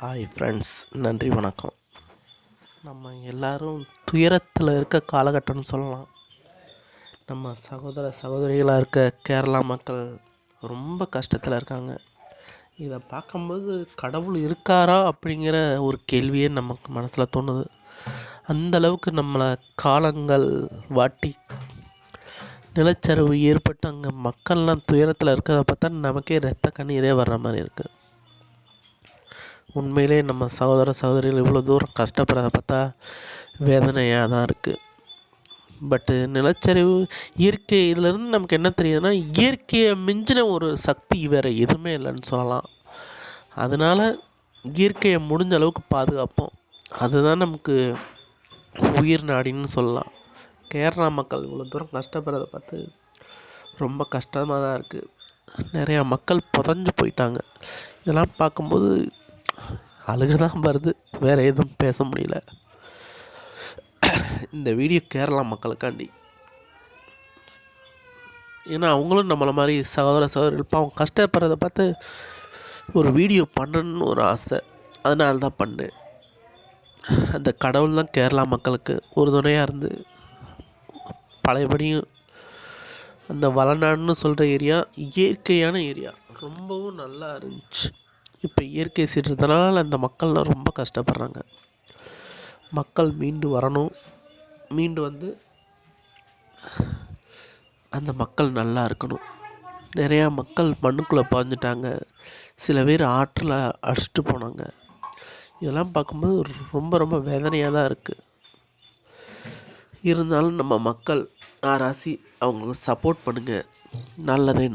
Hi friends நன்றி வணக்கம். நம்ம எல்லாரும் துயரத்தில் இருக்க காலகட்டம்னு சொல்லலாம். நம்ம சகோதர சகோதரிகளாக இருக்க கேரளா மக்கள் ரொம்ப கஷ்டத்தில் இருக்காங்க. இதை பார்க்கும்போது கடவுள் இருக்காரா அப்படிங்கிற ஒரு கேள்வியே நமக்கு மனசில் தோணுது. அந்தளவுக்கு நம்மளை காலங்கள் வாட்டி நிலச்சரிவு ஏற்பட்டு அங்கே மக்கள்லாம் துயரத்தில் இருக்கிறத பார்த்தா நமக்கே ரத்த கண்ணீரே வர்ற மாதிரி இருக்குது உண்மையிலே நம்ம சகோதர சகோதரிகள் இவ்வளோ தூரம் கஷ்டப்படுறத பார்த்தா வேதனையாக தான் இருக்குது பட்டு நிலச்சரிவு இயற்கை இதிலேருந்து நமக்கு என்ன தெரியுதுன்னா இயற்கையை மிஞ்சின ஒரு சக்தி வேறு எதுவுமே இல்லைன்னு சொல்லலாம். அதனால் இயற்கையை முடிஞ்ச அளவுக்கு பாதுகாப்போம். அதுதான் நமக்கு உயிர் நாடின்னு சொல்லலாம். கேரளா மக்கள் இவ்வளோ தூரம் கஷ்டப்படுறத பார்த்து ரொம்ப கஷ்டமாக தான் இருக்குது நிறையா மக்கள் புதஞ்சு போயிட்டாங்க. இதெல்லாம் பார்க்கும்போது அழுக தான் வருது. வேறு எதுவும் பேச முடியல. இந்த வீடியோ கேரளா மக்களுக்காண்டி. ஏன்னா அவங்களும் நம்மளை மாதிரி சகோதர சகோதரிகள் பாவம் கஷ்டப்படுறத பார்த்து ஒரு வீடியோ பண்ணணும்னு ஒரு ஆசை. அதனால தான் பண்ணேன். அந்த கடவுள் தான் கேரளா மக்களுக்கு ஒரு துணையாக இருந்து பழையபடியும் அந்த வளநாடுன்னு சொல்கிற ஏரியா இயற்கையான ஏரியா ரொம்பவும் நல்லா இருந்துச்சு. இப்போ இயற்கை சீற்றத்தினால் அந்த மக்கள்லாம் ரொம்ப கஷ்டப்படுறாங்க. மக்கள் மீண்டு வரணும். மீண்டு வந்து அந்த மக்கள் நல்லா இருக்கணும். நிறையா மக்கள் மண்ணுக்குள்ளே பாஞ்சிட்டாங்க சில பேர் ஆற்றில் அடிச்சிட்டு போனாங்க. இதெல்லாம் பார்க்கும்போது ரொம்ப ரொம்ப வேதனையாக தான் இருக்குது இருந்தாலும் நம்ம மக்கள் ஆராசி அவங்களுக்கு சப்போர்ட் பண்ணுங்கள் நல்லதே நட